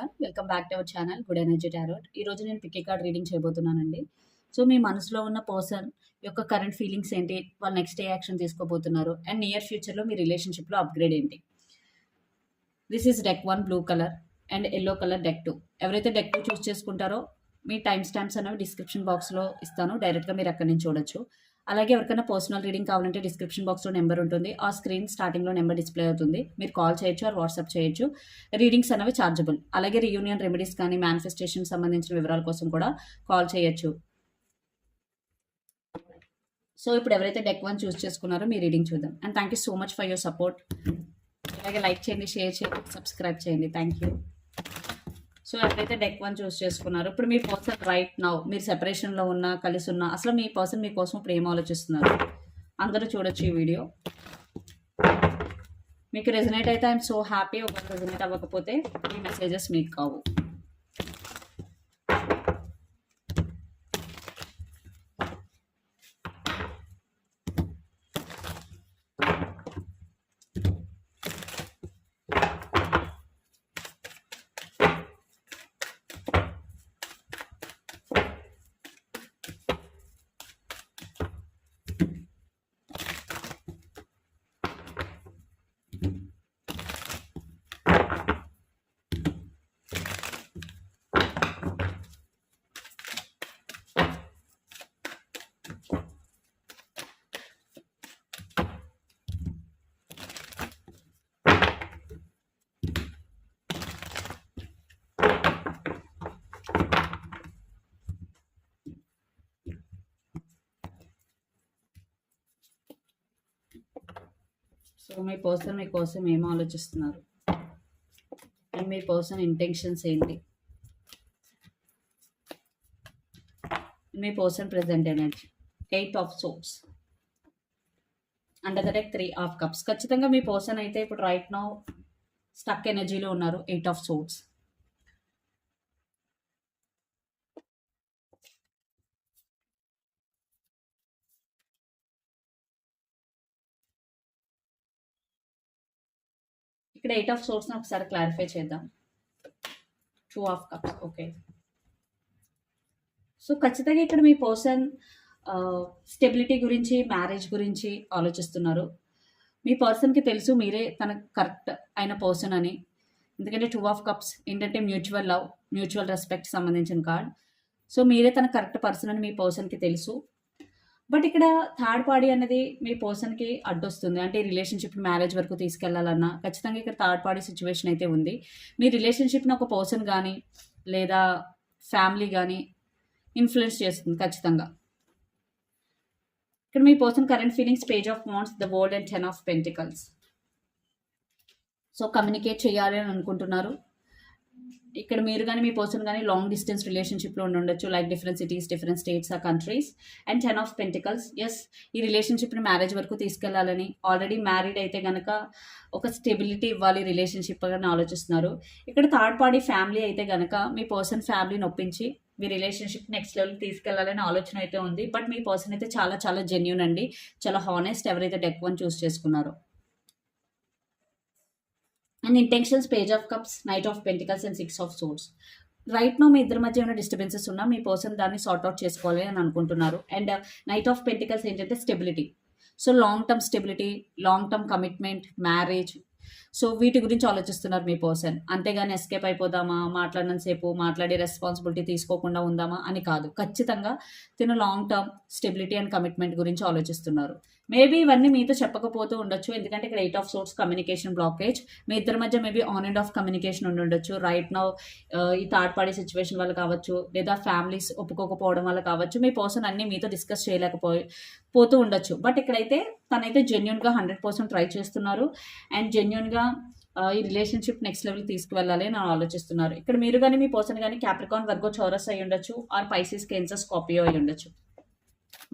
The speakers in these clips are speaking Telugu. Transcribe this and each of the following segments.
One welcome back to our channel good energy tarot ఈ రోజు నేను పిక్కి కార్డ్ రీడింగ్ చేయబోతున్నానండి. సో మీ మనసులో ఉన్న పర్సన్ యొక్క కరెంట్ ఫీలింగ్స్ ఏంటి? వాళ్ళు నెక్స్ట్ ఏ యాక్షన్ తీసుకోబోతున్నారు? అండ్ నియర్ ఫ్యూచర్లో మీ రిలేషన్షిప్లో అప్గ్రేడ్ ఏంటి? This is deck one blue colour and yellow colour deck two ఎవరైతే డెక్ టూ చూస్ చేసుకుంటారో మీ టైం స్టాంప్స్ అనేవి డిస్క్రిప్షన్ బాక్స్లో ఇస్తాను. డైరెక్ట్గా మీరు అక్కడి నుంచి చూడొచ్చు. అలాగే ఎవరికైనా పర్సనల్ రీడింగ్ కావాలంటే డిస్క్రిప్షన్ బాక్స్లో నెంబర్ ఉంటుంది. ఆ స్క్రీన్ స్టార్టింగ్లో నెంబర్ డిస్ప్లే అవుతుంది. మీరు కాల్ చేయొచ్చు ఆర్ వాట్సాప్ చేయొచ్చు. రీడింగ్స్ అనేవి ఛార్జబుల్ అలాగే రియూనియన్ రెమెడీస్ కానీ మేనిఫెస్టేషన్ సంబంధించిన వివరాల కోసం కూడా కాల్ చేయొచ్చు. సో ఇప్పుడు ఎవరైతే డెక్ వన్ చూస్ చేసుకున్నారో మీ రీడింగ్ చూద్దాం. And thank you so much for your support అలాగే లైక్ చేయండి షేర్ చేయండి సబ్స్క్రైబ్ చేయండి. థ్యాంక్ యూ సో ఎవరైతే డెక్ వన్ చూస్ చేసుకున్నారు ఇప్పుడు మీ పర్సన్ రైట్ నౌ మీరు సెపరేషన్లో ఉన్నా కలిసి ఉన్నా అసలు మీ పర్సన్ మీకోసం ఇప్పుడు ఏం ఆలోచిస్తున్నారు? అందరూ చూడొచ్చు ఈ వీడియో మీకు రెజనేట్ అయితే ఐఎమ్ సో హ్యాపీ ఒక రెజనేట్ అవ్వకపోతే ఈ మెసేజెస్ మీకు కావు. సో మీ పర్సన్ మీకోసం ఏం ఆలోచిస్తున్నారు? అండ్ మీ పర్సన్ ఇంటెన్షన్స్ ఏంటి? మీ person present energy eight of swords under the deck three of cups ఖచ్చితంగా మీ పర్సన్ అయితే ఇప్పుడు రైట్ నౌ స్టక్ ఎనర్జీలో ఉన్నారు. ఎయిట్ ఆఫ్ సోప్స్ ఇక్కడ ఎయిట్ ఆఫ్ సోర్స్ని ఒకసారి క్లారిఫై చేద్దాం. Two of cups okay so ఖచ్చితంగా ఇక్కడ మీ పర్సన్ స్టెబిలిటీ గురించి మ్యారేజ్ గురించి ఆలోచిస్తున్నారు. మీ పర్సన్కి తెలుసు మీరే తన కరెక్ట్ అయిన పర్సన్ అని. ఎందుకంటే టూ ఆఫ్ కప్స్ ఏంటంటే మ్యూచువల్ లవ్ మ్యూచువల్ రెస్పెక్ట్ సంబంధించిన కార్డ్ సో మీరే తన కరెక్ట్ పర్సన్ అని మీ పర్సన్కి తెలుసు. బట్ ఇక్కడ థర్డ్ పార్టీ అనేది మీ పర్సన్కి అడ్డొస్తుంది. అంటే రిలేషన్షిప్ మ్యారేజ్ వరకు తీసుకెళ్ళాలన్నా ఖచ్చితంగా ఇక్కడ థర్డ్ పార్టీ సిచ్యువేషన్ అయితే ఉంది. మీ రిలేషన్షిప్ని ఒక పర్సన్ కానీ లేదా ఫ్యామిలీ కానీ ఇన్ఫ్లుయెన్స్ చేస్తుంది ఖచ్చితంగా. ఇక్కడ మీ person current feelings page of wands the world and ten of pentacles so communicate చేయాలి అని అనుకుంటున్నారు. ఇక్కడ మీరు కానీ మీ పర్సన్ కానీ లాంగ్ డిస్టెన్స్ రిలేషన్షిప్లో ఉండొచ్చు. Like different cities different states ఆ countries and ten of pentacles yes ఈ రిలేషన్షిప్ని మ్యారేజ్ వరకు తీసుకెళ్ళాలని ఆల్రెడీ మ్యారీడ్ అయితే కనుక ఒక స్టెబిలిటీ ఇవ్వాలి రిలేషన్షిప్ అని ఆలోచిస్తున్నారు. ఇక్కడ థర్డ్ పార్టీ ఫ్యామిలీ అయితే కనుక మీ పర్సన్ ఫ్యామిలీని ఒప్పించి మీ రిలేషన్షిప్ నెక్స్ట్ లెవెల్ తీసుకెళ్ళాలనే ఆలోచన అయితే ఉంది. బట్ మీ పర్సన్ అయితే చాలా చాలా జెన్యున్ అండి. చాలా హానెస్ట్ ఎవరైతే డెక్ వన్ చూస్ చేసుకున్నారో. And intentions page of cups knight of pentacles and six of swords right now మీ ఇద్దరి మధ్య ఏమైనా డిస్టర్బెన్సెస్ ఉన్నా మీ పర్సన్ దాన్ని సార్ట్అవుట్ చేసుకోవాలి అని అనుకుంటున్నారు. అండ్ నైట్ ఆఫ్ పెంటికల్స్ ఏంటంటే stability so long term stability long term commitment marriage so వీటి గురించి ఆలోచిస్తున్నారు మీ పర్సన్. అంతేగాని ఎస్కేప్ అయిపోదామా? మాట్లాడినంతసేపు మాట్లాడి రెస్పాన్సిబిలిటీ తీసుకోకుండా ఉందామా? అని కాదు. ఖచ్చితంగా తిన long term stability and commitment గురించి ఆలోచిస్తున్నారు. మేబీ ఇవన్నీ మీతో చెప్పకపోతూ ఉండొచ్చు. ఎందుకంటే ఇక్కడ eight of swords communication blockage మీ ఇద్దరి మధ్య maybe on and off communication ఉండి ఉండొచ్చు. రైట్ నౌ ఈ థర్డ్ పార్టీ సిచ్యువేషన్ వల్ల కావచ్చు లేదా ఫ్యామిలీస్ ఒప్పుకోకపోవడం వల్ల కావచ్చు మీ పర్సన్ అన్ని మీతో డిస్కస్ చేయలేకపోయి పోతూ ఉండొచ్చు. బట్ ఇక్కడైతే తనైతే జెన్యున్గా హండ్రెడ్ పర్సెంట్ ట్రై చేస్తున్నారు. అండ్ జెన్యున్గా ఈ రిలేషన్షిప్ నెక్స్ట్ లెవెల్ తీసుకువెళ్ళాలి అని ఆలోచిస్తున్నారు. ఇక్కడ మీరు కానీ మీ పర్సన్ కానీ క్యాప్రికాన్ వర్గో చౌరస్ అయి ఉండొచ్చు ఆర్ పైసిస్ కేన్సర్ స్కాపియో అయి ఉండొచ్చు.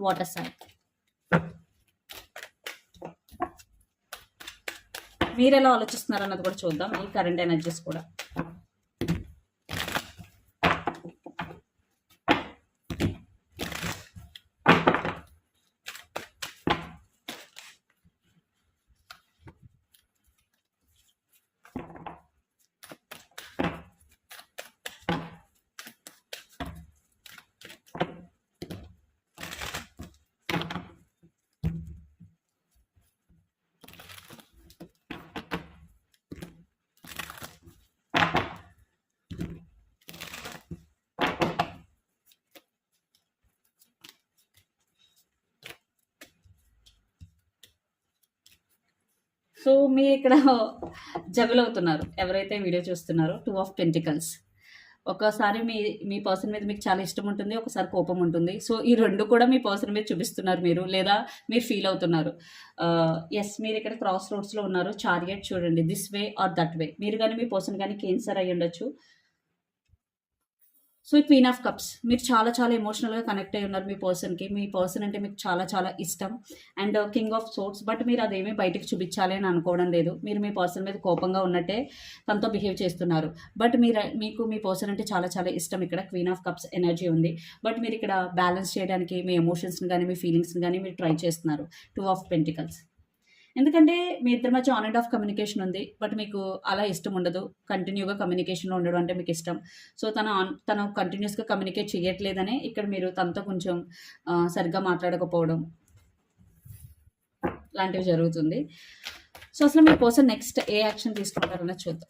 వాటర్ సైడ్ మీరు ఎలా ఆలోచిస్తున్నారు అన్నది కూడా చూద్దాం ఈ కరెంట్ ఎనర్జీస్ కూడా. సో మీరు ఇక్కడ జగల్ అవుతున్నారు. ఎవరైతే వీడియో చూస్తున్నారో టూ ఆఫ్ పెంటికల్స్ ఒకసారి మీ మీ పర్సన్ మీద మీకు చాలా ఇష్టం ఉంటుంది ఒకసారి కోపం ఉంటుంది. సో ఈ రెండు కూడా మీ పర్సన్ మీద చూపిస్తున్నారు మీరు లేదా మీరు ఫీల్ అవుతున్నారు. ఎస్ మీరు ఇక్కడ క్రాస్ రోడ్స్లో ఉన్నారు. చారియట్ చూడండి. This way or that way మీరు కానీ మీ పర్సన్ కానీ కేన్సర్ అయ్యి ఉండొచ్చు సో క్వీన్ ఆఫ్ కప్స్ మీరు చాలా చాలా ఎమోషనల్గా కనెక్ట్ అయి ఉన్నారు మీ పర్సన్కి మీ పర్సన్ అంటే మీకు చాలా చాలా ఇష్టం. And king of swords but మీరు అదేమీ బయటకు చూపించాలి అని అనుకోవడం లేదు. మీరు మీ పర్సన్ మీద కోపంగా ఉన్నట్టే తనతో బిహేవ్ చేస్తున్నారు. బట్ మీరు మీకు మీ పర్సన్ అంటే చాలా చాలా ఇష్టం. ఇక్కడ క్వీన్ ఆఫ్ కప్స్ ఎనర్జీ ఉంది. బట్ మీరు ఇక్కడ బ్యాలెన్స్ చేయడానికి మీ ఎమోషన్స్ని కానీ మీ ఫీలింగ్స్ని కానీ మీరు ట్రై చేస్తున్నారు. టూ ఆఫ్ పెంటికల్స్ ఎందుకంటే మీ ఇద్దరి మధ్య ఆన్ అండ్ ఆఫ్ కమ్యూనికేషన్ ఉంది బట్ మీకు అలా ఇష్టం ఉండదు. కంటిన్యూగా కమ్యూనికేషన్లో ఉండడం అంటే మీకు ఇష్టం. సో తన ఆన్ తను కంటిన్యూస్గా కమ్యూనికేట్ చేయట్లేదనే ఇక్కడ మీరు తనతో కొంచెం సరిగ్గా మాట్లాడకపోవడం లాంటివి జరుగుతుంది. సో అసలు మీ పర్సన్ నెక్స్ట్ ఏ యాక్షన్ తీసుకుంటారన్నది చూద్దాం.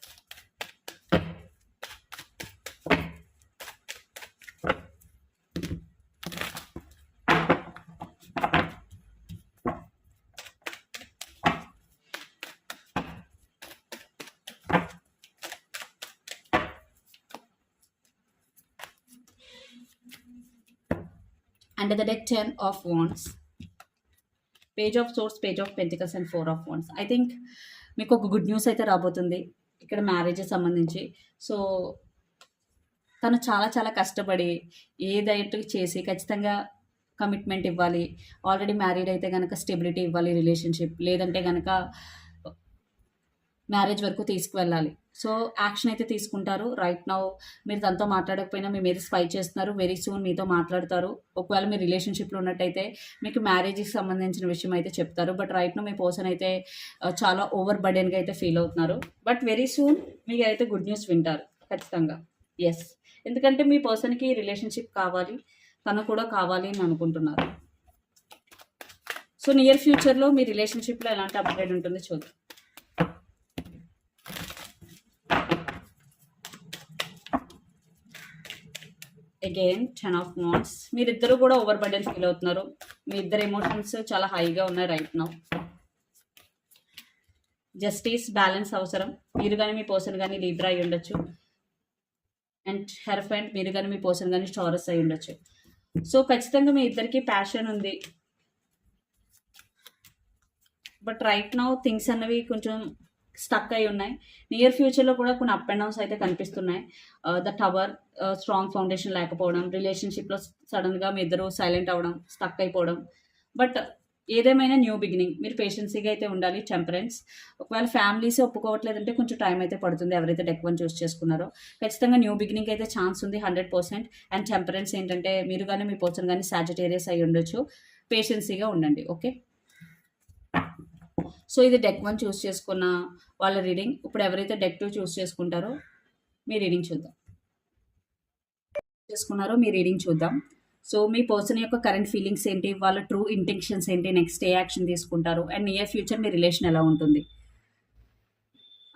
Under the deck 10 of wands. Page of swords page of pentacles and four of wands I think మీకు ఒక గుడ్ న్యూస్ అయితే రాబోతుంది. ఇక్కడ మ్యారేజ్ సంబంధించి. సో తను చాలా చాలా కష్టపడి ఏదైతే చేసి ఖచ్చితంగా కమిట్మెంట్ ఇవ్వాలి. ఆల్రెడీ మ్యారీడ్ అయితే కనుక స్టెబిలిటీ ఇవ్వాలి రిలేషన్షిప్ లేదంటే కనుక మ్యారేజ్ వరకు తీసుకువెళ్ళాలి. సో యాక్షన్ అయితే తీసుకుంటారు. రైట్ నౌ మీరు తనతో మాట్లాడకపోయినా మీ మీద స్పై చేస్తున్నారు. వెరీ సూన్ మీతో మాట్లాడతారు. ఒకవేళ మీ రిలేషన్షిప్లో ఉన్నట్టయితే మీకు మ్యారేజ్కి సంబంధించిన విషయం అయితే చెప్తారు. బట్ రైట్ నో మీ పర్సన్ అయితే చాలా ఓవర్ బర్డెన్గా అయితే ఫీల్ అవుతున్నారు. బట్ వెరీ సూన్ మీకు అయితే గుడ్ న్యూస్ వింటారు. ఖచ్చితంగా. ఎస్ ఎందుకంటే మీ పర్సన్కి రిలేషన్షిప్ కావాలి. తను కూడా కావాలి అని అనుకుంటున్నారు. సో నియర్ ఫ్యూచర్లో మీ రిలేషన్షిప్లో ఎలాంటి అప్డేట్ ఉంటుంది చూద్దాం. అగైన్ టెన్ ఆఫ్ వాన్స్ మీరిద్దరు కూడా ఓవర్ బర్డెన్ ఫీల్ అవుతున్నారు. మీ ఇద్దరు ఎమోషన్స్ చాలా హైగా ఉన్నాయి రైట్ నౌ జస్టిస్ బ్యాలెన్స్ అవసరం. మీరు కానీ మీ పర్సన్ కానీ లీబ్రా అయి ఉండొచ్చు. అండ్ హెర్ఫెంట్ మీరు కానీ మీ పర్సన్ కానీ స్టారస్ అయి ఉండొచ్చు. సో ఖచ్చితంగా మీ ఇద్దరికి ప్యాషన్ ఉంది. బట్ రైట్ నౌ థింగ్స్ అన్నవి కొంచెం స్టక్ అయి ఉన్నాయి. నియర్ ఫ్యూచర్లో కూడా కొన్ని అప్ అండ్ డౌన్స్ అయితే కనిపిస్తున్నాయి. ద టవర్ స్ట్రాంగ్ ఫౌండేషన్ లేకపోవడం రిలేషన్షిప్లో సడన్గా మీ ఇద్దరు సైలెంట్ అవ్వడం స్టక్ అయిపోవడం. బట్ ఏదేమైనా న్యూ బిగినింగ్ మీరు పేషెన్సీగా అయితే ఉండాలి టెంపరెన్స్ ఒకవేళ ఫ్యామిలీస్ ఒప్పుకోవట్లేదంటే కొంచెం టైం అయితే పడుతుంది ఎవరైతే డెక్ వన్ చూస్ చేసుకున్నారో. ఖచ్చితంగా న్యూ బిగినింగ్ అయితే ఛాన్స్ ఉంది హండ్రెడ్ పర్సెంట్ అండ్ టెంపరెన్స్ ఏంటంటే మీరు కానీ మీ పర్సన్ కానీ సాజిటేరియస్ అయి ఉండొచ్చు. పేషెన్సీగా ఉండండి ఓకే సో ఇది డెక్ వన్ చూస్ చేసుకున్న వాళ్ళ రీడింగ్. ఇప్పుడు ఎవరైతే డెక్ టూ చూస్ చేసుకుంటారో మీ రీడింగ్ చూద్దాం. చేసుకున్నారో మీ రీడింగ్ చూద్దాం. సో మీ పర్సన్ యొక్క కరెంట్ ఫీలింగ్స్ ఏంటి? వాళ్ళ ట్రూ ఇంటెన్షన్స్ ఏంటి? నెక్స్ట్ ఏ యాక్షన్ తీసుకుంటారు? అండ్ నియర్ ఫ్యూచర్ మీ రిలేషన్ ఎలా ఉంటుంది?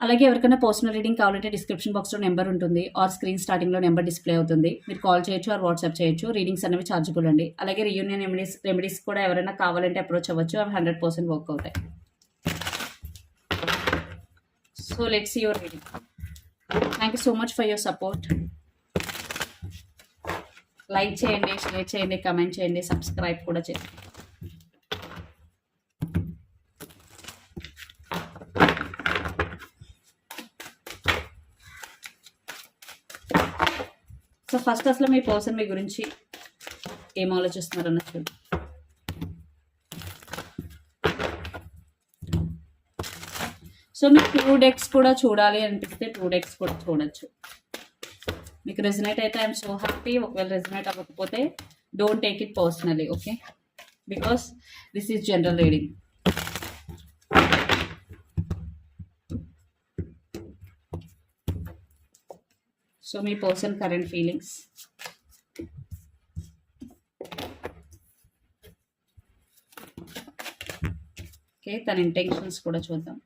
అలాగే ఎవరికైనా పర్సనల్ రీడింగ్ కావాలంటే డిస్క్రిప్షన్ బాక్స్లో నెంబర్ ఉంటుంది. ఆర్ స్క్రీన్ స్టార్టింగ్లో నెంబర్ డిస్ప్లే అవుతుంది. మీరు కాల్ చేయొచ్చు ఆర్ వాట్సాప్ చేయొచ్చు. రీడింగ్స్ అనేవి ఛార్జబుల్ అండి. అలాగే రియూనియన్ రెమెడీస్ రెమెడీస్ కూడా ఎవరైనా కావాలంటే అప్రోచ్ అవ్వచ్చు. అవి హండ్రెడ్ పర్సెంట్ వర్క్ అవుతాయి. So let's your reading thank you so much for your support like చేయండి షేర్ చేయండి కమెంట్ చేయండి సబ్స్క్రైబ్ కూడా చేయండి. సో ఫస్ట్ అసలు మీ పర్సన్ మీ గురించి ఏం ఆలోచిస్తున్నారు అన్నది సో మీకు టూ డెక్స్ కూడా చూడాలి అనిపిస్తే టూ డెక్స్ కూడా చూడొచ్చు. మీకు రెజినేట్ అయితే ఐఎమ్ సో హ్యాపీ ఒకవేళ రెజినేట్ అవ్వకపోతే don't take it personally okay because this is general reading so me person current feelings okay తన ఇంటెన్షన్స్ కూడా చూద్దాం.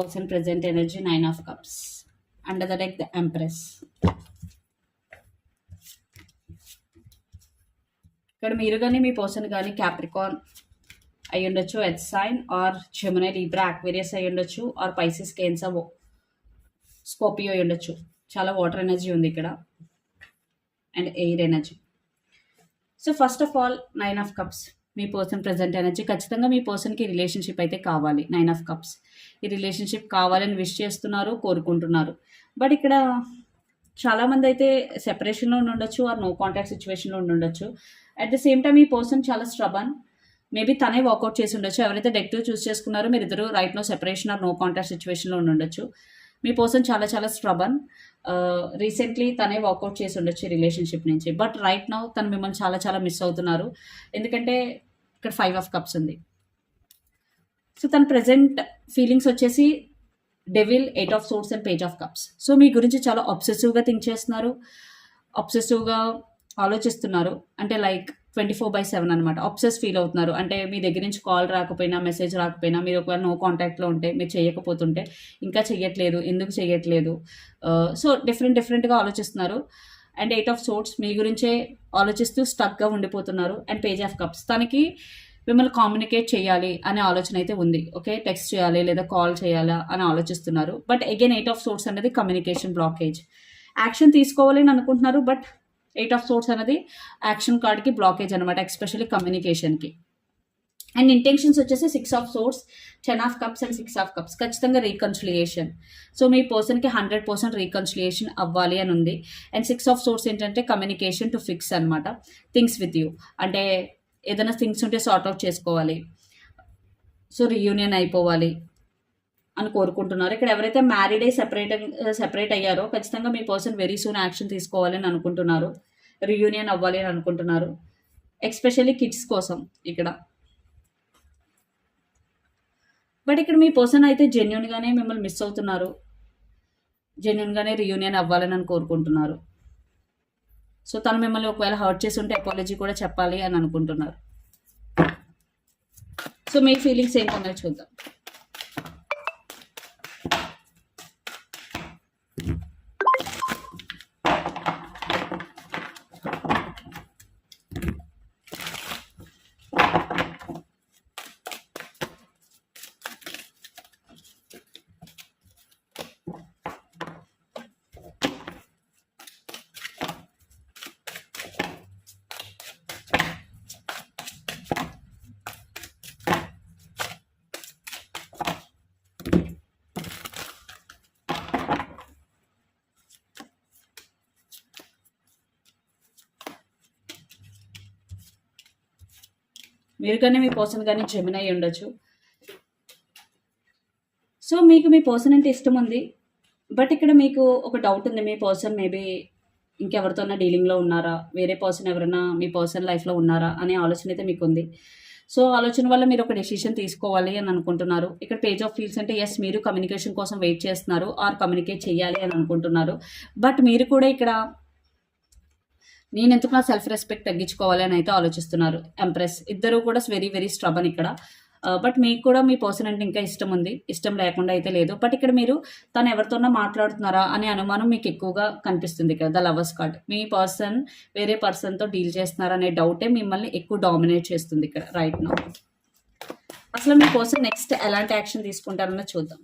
ఈ person present energy nine of cups. Under the deck the empress. ఇక్కడ మీరు కానీ మీ పర్సన్ కానీ క్యాప్రికాన్ అయి ఉండొచ్చు earth sign or Gemini Libra Aquarius అయి ఉండొచ్చు ఆర్ పైసిస్ కేన్సా స్కోపియో అయి ఉండొచ్చు. చాలా వాటర్ ఎనర్జీ ఉంది ఇక్కడ. And air energy so first of all nine of cups me person present energy ఖచ్చితంగా మీ పర్సన్కి రిలేషన్షిప్ అయితే కావాలి. Nine of cups. ఈ రిలేషన్షిప్ కావాలని విష్ చేస్తున్నారు కోరుకుంటున్నారు. బట్ ఇక్కడ చాలామంది అయితే సెపరేషన్లో ఉండొచ్చు ఆర్ నో కాంటాక్ట్ సిచ్యువేషన్లో ఉండొచ్చు. అట్ ద సేమ్ టైం ఈ పర్సన్ చాలా స్ట్రబన్. మేబీ తనే వర్కౌట్ చేసి ఉండొచ్చు. ఎవరైతే డెక్టివ్ చూస్ చేసుకున్నారో మీరు ఇద్దరు right now separation or no contact సిచ్యువేషన్లో ఉండొచ్చు. మీ పర్సన్ చాలా చాలా స్ట్రబన్. రీసెంట్లీ తనే వర్కౌట్ చేసి ఉండొచ్చు రిలేషన్షిప్ నుంచి. బట్ రైట్ నౌ తను మిమ్మల్ని చాలా చాలా మిస్ అవుతున్నారు. ఎందుకంటే ఇక్కడ ఫైవ్ ఆఫ్ కప్స్ ఉంది. సో తన ప్రజెంట్ ఫీలింగ్స్ వచ్చేసి devil eight of swords and page of cups so మీ గురించి చాలా అబ్సెసివ్గా థింక్ చేస్తున్నారు. అబ్సెసివ్గా ఆలోచిస్తున్నారు. అంటే like twenty four by seven అనమాట అబ్సెస్ ఫీల్ అవుతున్నారు. అంటే మీ దగ్గర నుంచి కాల్ రాకపోయినా మెసేజ్ రాకపోయినా మీరు ఒకవేళ నో కాంటాక్ట్లో ఉంటే మీరు చేయకపోతుంటే ఇంకా చెయ్యట్లేదు ఎందుకు చెయ్యట్లేదు? సో డిఫరెంట్ డిఫరెంట్గా ఆలోచిస్తున్నారు. అండ్ ఎయిట్ ఆఫ్ సోట్స్ మీ గురించే ఆలోచిస్తూ స్టక్గా ఉండిపోతున్నారు అండ్ పేజ్ ఆఫ్ కప్స్. తనకి మిమ్మల్ని కమ్యూనికేట్ చేయాలి అనే ఆలోచన అయితే ఉంది. ఓకే టెక్స్ట్ చేయాలి లేదా కాల్ చేయాలా అని ఆలోచిస్తున్నారు. But again eight of swords అనేది కమ్యూనికేషన్ బ్లాకేజ్ యాక్షన్ తీసుకోవాలి అని అనుకుంటున్నారు బట్ ఎయిట్ ఆఫ్ సోర్స్ అనేది యాక్షన్ కార్డ్కి బ్లాకేజ్ అనమాట ఎస్పెషల్లీ కమ్యూనికేషన్కి అండ్ ఇంటెన్షన్స్ వచ్చేసి six of swords ten of cups and six of cups ఖచ్చితంగా రీకన్సిలియేషన్ సో మీ పర్సన్కి హండ్రెడ్ పర్సెంట్ రీకన్సిలియేషన్ అవ్వాలి అని ఉంది. అండ్ సిక్స్ ఆఫ్ సోర్స్ ఏంటంటే కమ్యూనికేషన్ టు ఫిక్స్ అనమాట థింగ్స్ విత్ యూ అంటే ఏదైనా థింగ్స్ ఉంటే సార్ట్ అవుట్ చేసుకోవాలి. సో రీయూనియన్ అయిపోవాలి అని కోరుకుంటున్నారు. ఇక్కడ ఎవరైతే మ్యారీడ్ అయ్యి సెపరేట్ సెపరేట్ అయ్యారో ఖచ్చితంగా మీ పర్సన్ వెరీ సూన్ యాక్షన్ తీసుకోవాలని అనుకుంటున్నారు. రీయూనియన్ అవ్వాలి అని అనుకుంటున్నారు. ఎక్స్పెషల్లీ కిడ్స్ కోసం ఇక్కడ. బట్ ఇక్కడ మీ పర్సన్ అయితే జెన్యున్గానే మిమ్మల్ని మిస్ అవుతున్నారు. జెన్యున్గానే రియూనియన్ అవ్వాలని అని కోరుకుంటున్నారు. సో తను మిమ్మల్ని ఒకవేళ హర్ట్ చేసి ఉంటే అపాలజీ కూడా చెప్పాలి అని అనుకుంటున్నారు. సో మీ ఫీలింగ్స్ ఏంటన్నది చూద్దాం. మీరు కానీ మీ పర్సన్ కానీ జమిన్ అయి ఉండొచ్చు. సో మీకు మీ పర్సన్ అంటే ఇష్టం ఉంది. బట్ ఇక్కడ మీకు ఒక డౌట్ ఉంది. మీ పర్సన్ మేబీ ఇంకెవరితోన్నా డీలింగ్లో ఉన్నారా? వేరే పర్సన్ ఎవరైనా మీ పర్సన్ లైఫ్లో ఉన్నారా? అనే ఆలోచన అయితే మీకు ఉంది. సో ఆలోచన వల్ల మీరు ఒక డెసిషన్ తీసుకోవాలి అని అనుకుంటున్నారు. ఇక్కడ పేజ్ ఆఫ్ ఫీల్స్ అంటే ఎస్ మీరు కమ్యూనికేషన్ కోసం వెయిట్ చేస్తున్నారు. ఆర్ కమ్యూనికేట్ చేయాలి అని అనుకుంటున్నారు. బట్ మీరు కూడా ఇక్కడ నేను ఎందుకు నా సెల్ఫ్ రెస్పెక్ట్ తగ్గించుకోవాలి అని అయితే ఆలోచిస్తున్నారు? ఎంప్రెస్ ఇద్దరు కూడా వెరీ వెరీ స్ట్రబన్ ఇక్కడ. Uh, బట్ మీకు కూడా మీ పర్సన్ అంటే ఇంకా ఇష్టం ఉంది. ఇష్టం లేకుండా అయితే లేదు. బట్ ఇక్కడ మీరు తను ఎవరితోనో మాట్లాడుతున్నారా అనే అనుమానం మీకు ఎక్కువగా కనిపిస్తుంది ఇక్కడ ద లవర్స్ కార్డ్ మీ పర్సన్ వేరే పర్సన్తో డీల్ చేస్తున్నారా అనే డౌటే మిమ్మల్ని ఎక్కువ డామినేట్ చేస్తుంది ఇక్కడ రైట్ నో అసలు మీ పర్సన్ నెక్స్ట్ ఎలాంటి యాక్షన్ తీసుకుంటారన్నా చూద్దాం.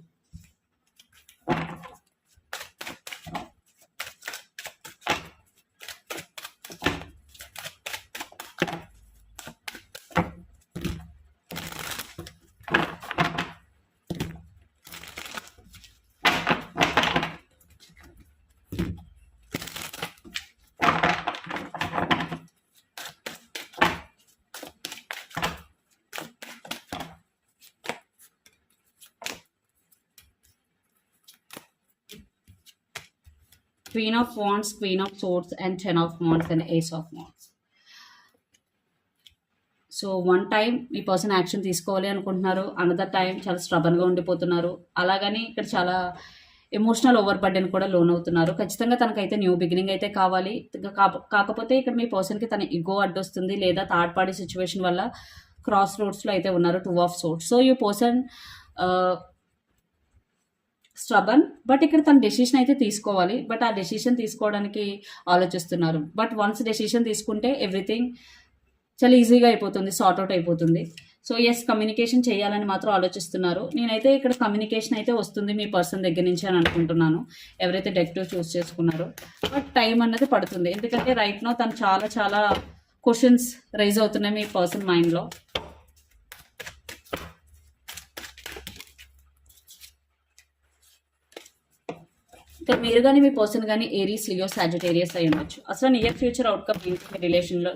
Queen of Wands, Queen of Swords, and Ten of Wands, and Ace of Wands. So one time me person action తీసుకోవాలి అనుకుంటున్నారు. అనదర్ టైం చాలా స్ట్రబన్గా ఉండిపోతున్నారు. అలాగని ఇక్కడ చాలా ఎమోషనల్ ఓవర్ బర్డెన్ కూడా లోన్ అవుతున్నారు. ఖచ్చితంగా తనకైతే న్యూ బిగినింగ్ అయితే కావాలి. కాకపోతే ఇక్కడ మీ పర్సన్కి తన ఇగో అడ్డొస్తుంది లేదా థర్డ్ పార్టీ సిచ్యువేషన్ వల్ల క్రాస్ రోడ్స్లో అయితే ఉన్నారు. Two of swords so you person stubborn but ఇక్కడ తన డెసిషన్ అయితే తీసుకోవాలి. బట్ ఆ డెసిషన్ తీసుకోవడానికి ఆలోచిస్తున్నారు. బట్ వన్స్ డెసిషన్ తీసుకుంటే ఎవ్రీథింగ్ చాలా ఈజీగా అయిపోతుంది సార్ట్ అవుట్ అయిపోతుంది. సో ఎస్ కమ్యూనికేషన్ చేయాలని మాత్రం ఆలోచిస్తున్నారు. నేనైతే ఇక్కడ కమ్యూనికేషన్ అయితే వస్తుంది మీ పర్సన్ దగ్గర నుంచి అని అనుకుంటున్నాను. ఎవరైతే డెక్టివ్ చూస్ చేసుకున్నారో. బట్ టైం అన్నది పడుతుంది. ఎందుకంటే రైట్ నో తను చాలా చాలా క్వశ్చన్స్ రైజ్ అవుతున్నాయి మీ పర్సన్ మైండ్లో ఇంకా మీరు కానీ మీ పర్సన్ కానీ ఏరీస్ లియో సాజిటేరియస్ అయి ఉండొచ్చు. అసలు నియర్ ఫ్యూచర్ అవుట్కమ్ ఏంటి? మీ రిలేషన్లో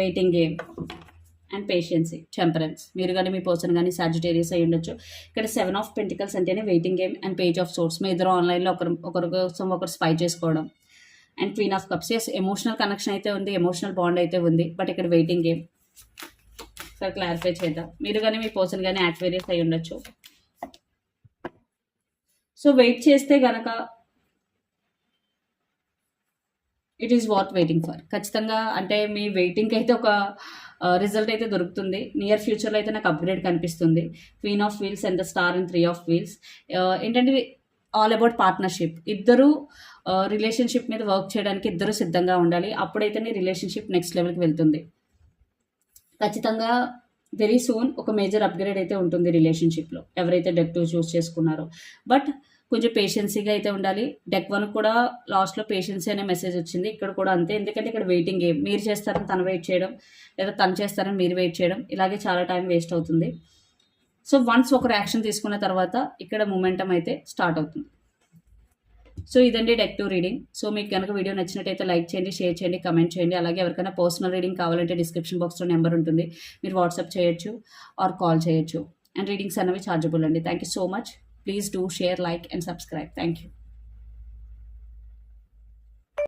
waiting game and patience temperance మీరు కానీ మీ పర్సన్ కానీ సాజిటేరియస్ అయి ఉండొచ్చు. ఇక్కడ సెవెన్ ఆఫ్ పెంటికల్స్ అంటేనే waiting game and page of swords మీ ఇద్దరు ఆన్లైన్లో ఒకరు ఒకరి కోసం ఒకరు స్పై చేసుకోవడం. And queen of cups. Yes emotional connection అయితే ఉంది ఎమోషనల్ బాండ్ అయితే ఉంది బట్ ఇక్కడ వెయిటింగ్ గేమ్ సార్ క్లారిఫై చేద్దాం. మీరు కానీ మీ పర్సన్ కానీ యాక్వేరియస్ అయి ఉండొచ్చు. సో వెయిట్ చేస్తే గనక it is what waiting for ఖచ్చితంగా అంటే మీ వెయిటింగ్కి అయితే ఒక రిజల్ట్ అయితే దొరుకుతుంది. నియర్ ఫ్యూచర్లో అయితే నాకు అప్గ్రేడ్ కనిపిస్తుంది. Queen of wheels and the star and three of wheels ఏంటంటే ఆల్ అబౌట్ పార్ట్నర్షిప్. ఇద్దరు రిలేషన్షిప్ మీద వర్క్ చేయడానికి ఇద్దరు సిద్ధంగా ఉండాలి. అప్పుడైతేనే రిలేషన్షిప్ నెక్స్ట్ లెవెల్కి వెళ్తుంది. ఖచ్చితంగా వెరీ సూన్ ఒక మేజర్ అప్గ్రేడ్ అయితే ఉంటుంది రిలేషన్షిప్లో ఎవరైతే డెక్ టూ చూస్ చేసుకున్నారో. బట్ కొంచెం పేషెన్సీగా అయితే ఉండాలి. డెక్ వన్ కూడా లాస్ట్లో పేషెన్సీ అనే మెసేజ్ వచ్చింది. ఇక్కడ కూడా అంతే. ఎందుకంటే ఇక్కడ వెయిటింగ్ గేమ్ మీరు చేస్తారని తను వెయిట్ చేయడం లేదా తను చేస్తారని మీరు వెయిట్ చేయడం ఇలాగే చాలా టైం వేస్ట్ అవుతుంది. సో వన్స్ ఒకరు యాక్షన్ తీసుకున్న తర్వాత ఇక్కడ మూమెంటం అయితే స్టార్ట్ అవుతుంది. సో ఇదండి డెక్ టూ రీడింగ్ సో మీకు కనుక వీడియో నచ్చినట్టయితే లైక్ చేయండి షేర్ చేయండి కమెంట్ చేయండి. అలాగే ఎవరికైనా పర్సనల్ రీడింగ్ కావాలంటే డిస్క్రిప్షన్ బాక్స్లో నెంబర్ ఉంటుంది. మీరు వాట్సాప్ చేయొచ్చు ఆర్ కాల్ చేయొచ్చు. అండ్ రీడింగ్స్ అనేవి ఛార్జబుల్ అండి. Thank you so much please do share like and subscribe thank you